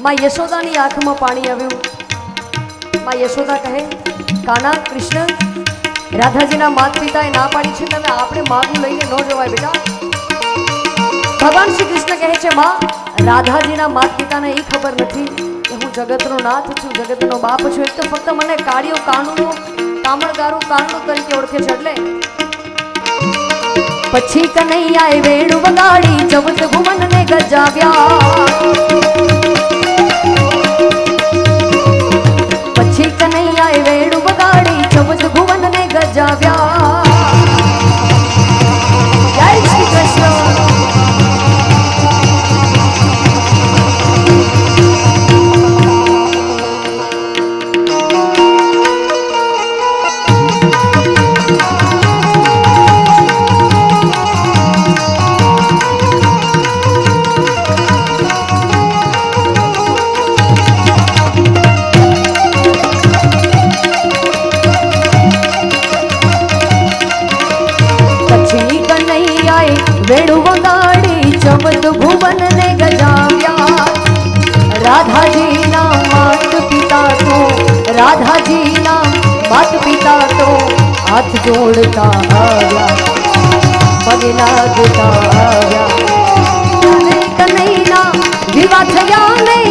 માં યશોદાની આંખમાં પાણી આવ્યું માં યશોદા કહે કાના કૃષ્ણ રાધાજીના માત પિતાએ ના પાડી છે તમે આપણે માગું લઈને ન જવાય બેટા. ભગવાન શ્રી કૃષ્ણ કહે છે, માં, રાધાજીના માત પિતાને એ ખબર નથી કે હું જગતનો નાથ છું, જગતનો બાપ છું. એક તો ફક્ત મને કાળીઓ કાનુનો કામણગારું કાનુડું તરીકે ઓળખે છે, એટલે પછી કનૈયાએ વેણુ વગાડી જમત ભુવનને ગજાવ્યા. and 一个 હાથ જોડતા આવ્યા. પગે લાગતા આવ્યા. કનૈના વિવાહ થયા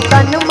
तन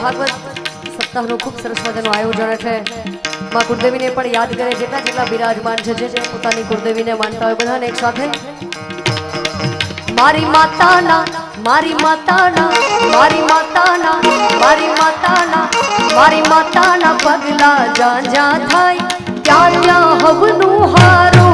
ભાગવત સપ્તાહનું ખૂબ સરસ મજાનું આયોજન છે માં કુળદેવીને પણ યાદ કરે જેટલા જેટલા બિરાજમાન છે જે પોતાની કુળદેવીને માનતા હોય બધાને એક સાથે. મારી માતાના મારી માતાના મારી માતાના મારી માતાના મારી માતાના પગલા જ્યાં થાય. ત્યાં ત્યાં હવનું હારું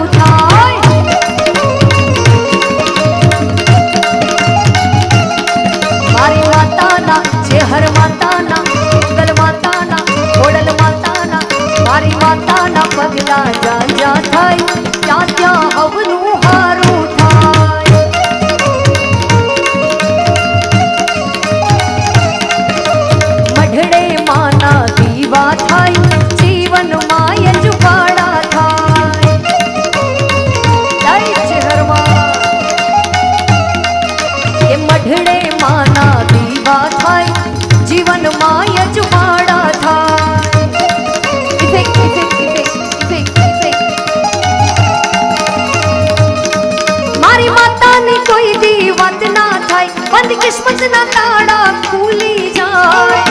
બંધ કિસ્મત ના તાળા ખુલી જાય.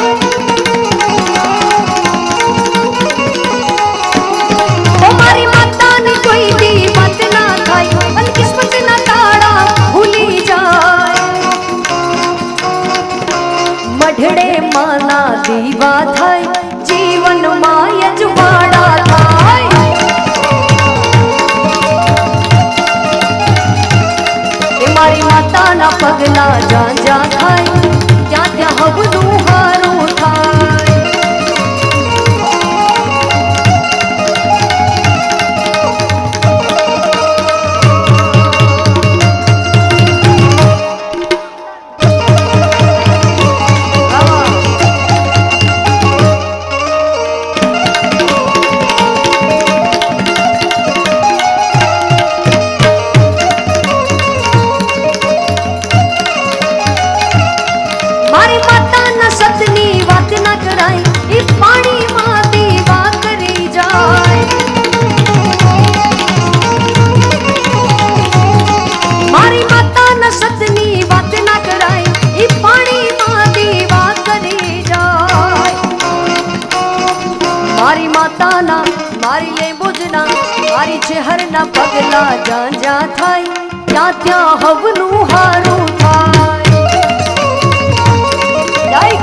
ના પગલા જ્યાં જ્યાં થાય ત્યાં ત્યાં હવનું હારું થાય.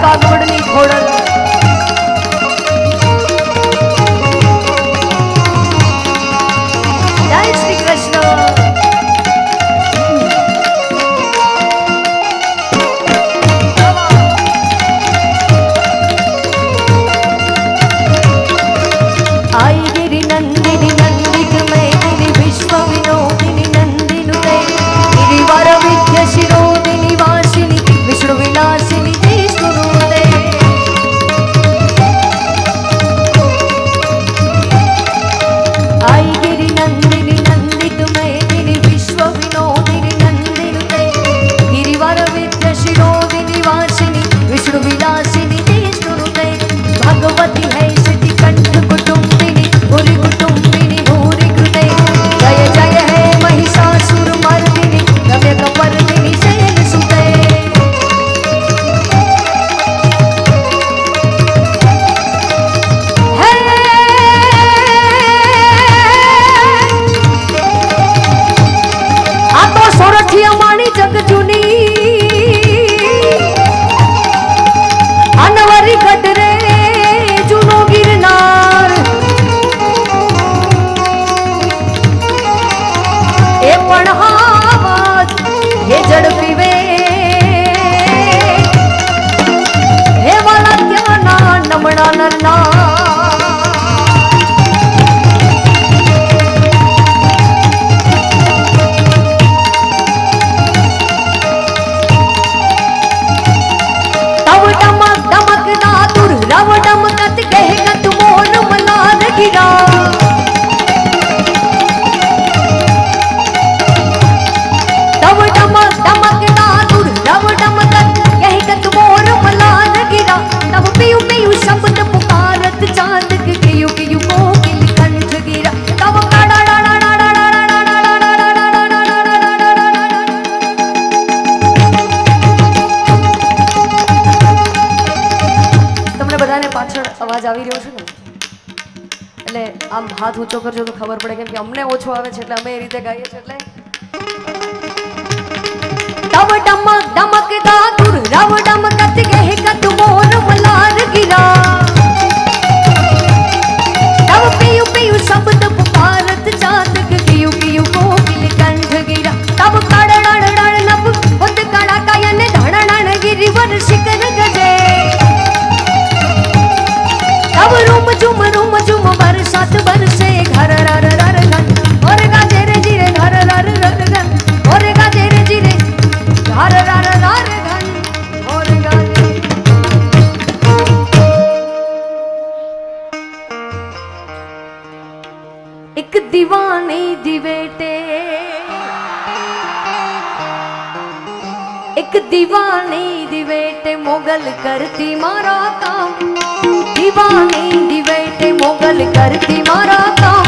ગાગોડની ખોડલ હાથ ઊંચો કરજો તો ખબર પડે કેમ કે અમને ઓછો આવે છે એટલે અમે એ રીતે ગાઈએ છીએ એટલે. ડમ ડમક ડમક દાતુર રવ ડમકત ગહે કત મોર મલાર ગિરા. મોગલ કરતી મારા કામ. દીવાની દિવેટે મોગલ કરતી મારા કામ.